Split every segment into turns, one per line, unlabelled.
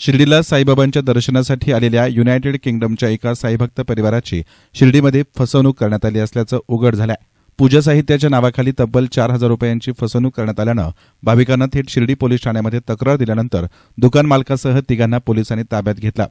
शिर्डीला साईबाबांच्या दर्शनासाठी आलेल्या युनायटेड किंगडमच्या एका साईभक्त परिवाराची शिर्डीमध्ये फसवणूक करण्यात आली असल्याचं उघड झालंय. पूजा साहित्याच्या नावाखाली तब्बल चार हजार रुपयांची फसवणूक करण्यात आल्यानं भाविकांना थेट शिर्डी पोलीस ठाण्यामध्ये तक्रार दिल्यानंतर दुकान मालकासह तिघांना पोलिसांनी ताब्यात घेतला.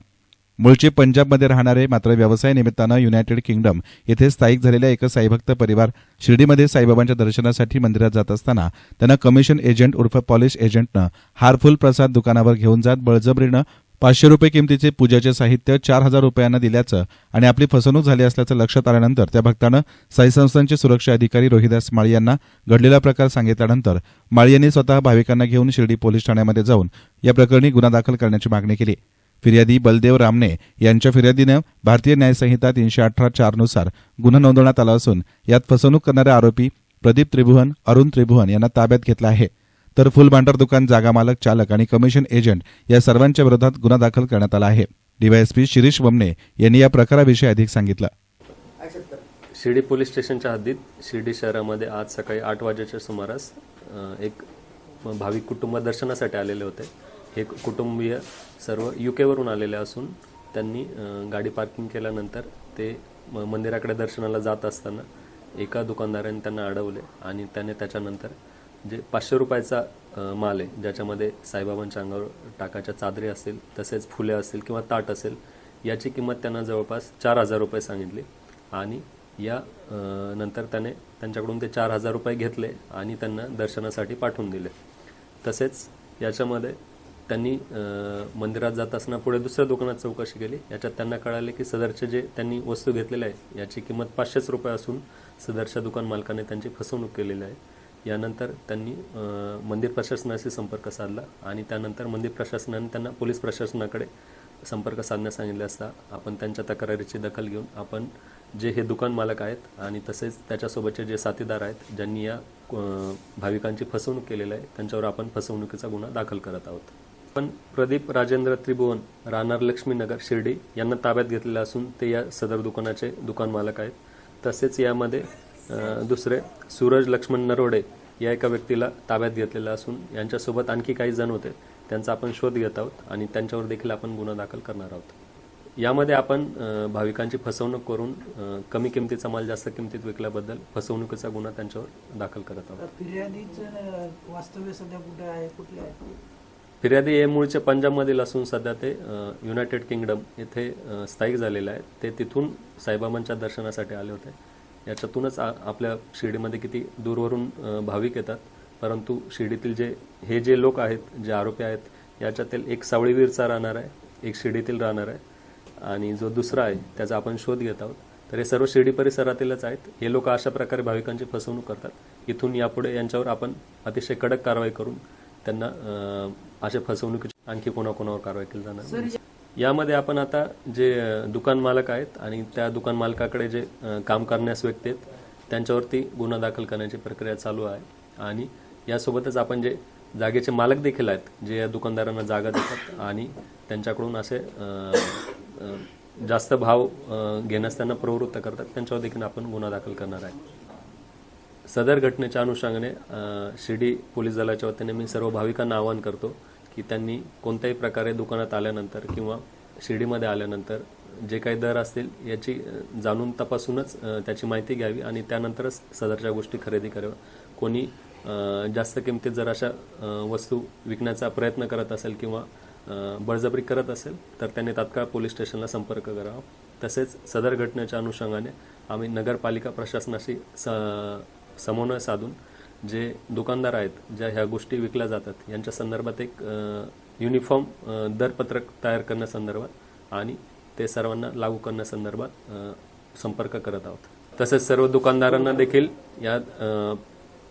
मूळचे पंजाबमध्ये राहणारे मात्र व्यवसाय निमित्तानं युनायटेड किंगडम येथे स्थायिक झालेल्या एक साईभक्त परिवार शिर्डीमध्ये साईबाबांच्या दर्शनासाठी मंदिरात जात असताना त्यांना कमिशन एजंट उर्फ पॉलिश एजंटनं हारफुल प्रसाद दुकानावर घेऊन जात बळजबरीनं पाचशे रुपये किमतीचे पूजाचे साहित्य चार हजार रुपयांना दिल्याचं आणि आपली फसवणूक झाली असल्याचं लक्षात आल्यानंतर त्या भक्तानं साई संस्थांचे सुरक्षा अधिकारी रोहिदास माळी यांना घडलेला प्रकार सांगितल्यानंतर माळी यांनी स्वतः भाविकांना घेऊन शिर्डी पोलीस ठाण्यामध्ये जाऊन या प्रकरणी गुन्हा दाखल करण्याची मागणी केली. फिर्यादी बलदेव रामने यांच्या फिर्यादीनं भारतीय न्यायसंहिता तीनशे अठरा चारनुसार गुन्हा नोंदवण्यात आला असून यात फसवणूक करणारे आरोपी प्रदीप त्रिभुवन अरुण त्रिभुवन यांना ताब्यात घेतला आहे. तर फुलभांडार दुकान जागा मालक चालक आणि कमिशन एजंट या सर्वांच्या विरोधात गुन्हा दाखल करण्यात आला आहे. डीवायएसपी शिरीष वमने यांनी या प्रकाराविषयी अधिक सांगितलं.
शिर्डी पोलीस स्टेशनच्या हद्दीत शिर्डी शहरामध्ये आज सकाळी आठ वाजेच्या सुमारास एक भाविक कुटुंब दर्शनासाठी आलेले होते. हे कुटुंबीय सर्व यू केवरून आलेले असून त्यांनी गाडी पार्किंग केल्यानंतर ते म- मंदिराकडे दर्शनाला जात असताना एका दुकानदाराने त्यांना अडवले आणि त्याने त्याच्यानंतर जे पाचशे रुपयाचा माल आहे ज्याच्यामध्ये साईबाबांच्या अंगावर टाकाच्या चादरी असतील तसेच फुले असतील किंवा ताट असेल याची किंमत त्यांना जवळपास चार हजार रुपये सांगितली आणि या नंतर त्याने त्यांच्याकडून ते चार हजार रुपये घेतले आणि त्यांना दर्शनासाठी पाठवून दिले. तसेच याच्यामध्ये त्यांनी मंदिरात जात असताना पुढे दुसऱ्या दुकानात चौकशी केली. याच्यात त्यांना कळाले की सदरचे जे त्यांनी वस्तू घेतलेल्या आहे याची किंमत पाचशेच रुपये असून सदरच्या दुकान मालकाने त्यांची फसवणूक केलेली आहे. यानंतर त्यांनी मंदिर प्रशासनाशी संपर्क साधला आणि त्यानंतर मंदिर प्रशासनाने त्यांना पोलीस प्रशासनाकडे संपर्क साधण्यास सांगितले असता आपण त्यांच्या तक्रारीची दखल घेऊन आपण जे हे दुकान मालक आहेत आणि तसेच त्याच्यासोबतचे जे साथीदार आहेत ज्यांनी या भाविकांची फसवणूक केलेली आहे त्यांच्यावर आपण फसवणुकीचा गुन्हा दाखल करत आहोत. पण प्रदीप राजेंद्र त्रिभुवन राहणार लक्ष्मीनगर शिर्डी यांना ताब्यात घेतलेलं असून ते या सदर दुकानाचे दुकान मालक आहेत. तसेच यामध्ये दुसरे सूरज लक्ष्मण नरोडे या एका व्यक्तीला ताब्यात घेतलेलं असून यांच्यासोबत आणखी काही जण होते. त्यांचा आपण शोध घेत आहोत आणि त्यांच्यावर देखील आपण गुन्हा दाखल करणार आहोत. यामध्ये आपण भाविकांची फसवणूक करून कमी किमतीचा माल जास्त किमतीत विकल्याबद्दल फसवणुकीचा गुन्हा त्यांच्यावर दाखल करत आहोत.
फिर्यादीचं वास्तव्य सध्या कुठे आहे? कुठले आहे?
फिर्यादी हे मूळचे पंजाबमधील असून सध्या ते युनायटेड किंगडम येथे स्थायिक झालेले आहेत. ते तिथून साईबाबांच्या दर्शनासाठी आले होते. याच्यातूनच आपल्या शिर्डीमध्ये किती दूरवरून भाविक येतात. परंतु शिर्डीतील जे हे जे लोक आहेत जे आरोपी आहेत याच्यातील एक सावळीवीरचा राहणार आहे एक शिर्डीतील राहणार आहे. आणि जो दुसरा आहे त्याचा आपण शोध घेत आहोत. तर हे सर्व शिर्डी परिसरातीलच आहेत. हे लोक अशा प्रकारे भाविकांची फसवणूक करतात. इथून यापुढे यांच्यावर आपण अतिशय कडक कारवाई करून त्यांना अशा फसवणुकीची आणखी कोणाकोणावर कारवाई केली जाणार. यामध्ये आपण आता जे दुकान मालक आहेत आणि त्या दुकान मालकाकडे जे काम करण्यास व्यक्ती आहेत त्यांच्यावरती गुन्हा दाखल करण्याची प्रक्रिया चालू आहे आणि यासोबतच आपण जे जागेचे मालक देखील आहेत जे या दुकानदारांना जागा देतात आणि त्यांच्याकडून असे जास्त भाव घेण्यास त्यांना प्रवृत्त करतात त्यांच्यावर देखील आपण गुन्हा दाखल करणार आहे सदर घटनेच्या अनुषंगाने शिर्डी पोलीस दलाच्या वतीने मी सर्व भाविकांना आवाहन करतो की त्यांनी कोणत्याही प्रकारे दुकानात आल्यानंतर किंवा शिर्डीमध्ये आल्यानंतर जे काही दर असतील याची जाणून तपासूनच त्याची माहिती घ्यावी आणि त्यानंतरच सदरच्या गोष्टी खरेदी कराव्या. कोणी जास्त किमतीत जर अशा वस्तू विकण्याचा प्रयत्न करत असेल किंवा बळजबरी करत असेल तर त्यांनी तात्काळ पोलीस स्टेशनला संपर्क करावा. तसेच सदर घटनेच्या अनुषंगाने आम्ही नगरपालिका प्रशासनाशी स समन्वय साधून जे दुकानदार आहेत ज्या ह्या गोष्टी विकल्या जातात यांच्या संदर्भात एक युनिफॉर्म दरपत्रक तयार करण्यासंदर्भात आणि ते सर्वांना लागू करण्यासंदर्भात संपर्क करत आहोत. तसेच सर्व दुकानदारांना देखील या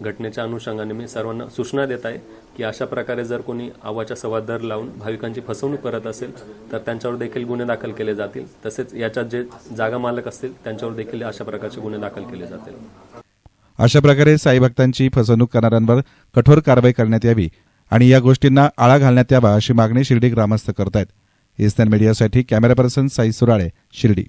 घटनेच्या अनुषंगाने मी सर्वांना सूचना देत आहे की अशा प्रकारे जर कोणी आवाच्या सव्वा दर लावून भाविकांची फसवणूक करत असेल तर त्यांच्यावर देखील गुन्हे दाखल केले जातील. तसेच याच्यात जे जागा मालक असतील त्यांच्यावर देखील अशा प्रकारचे गुन्हे दाखल केले जातील.
अशा प्रकारे साई भक्तांची फसवणूक करणाऱ्यांवर कठोर कारवाई करण्यात यावी आणि या गोष्टींना आळा घालण्यात यावा अशी मागणी शिर्डी ग्रामस्थ करतायत. इस्टर्न मीडियासाठी कॅमेरा पर्सन साई सुराळे शिर्डी.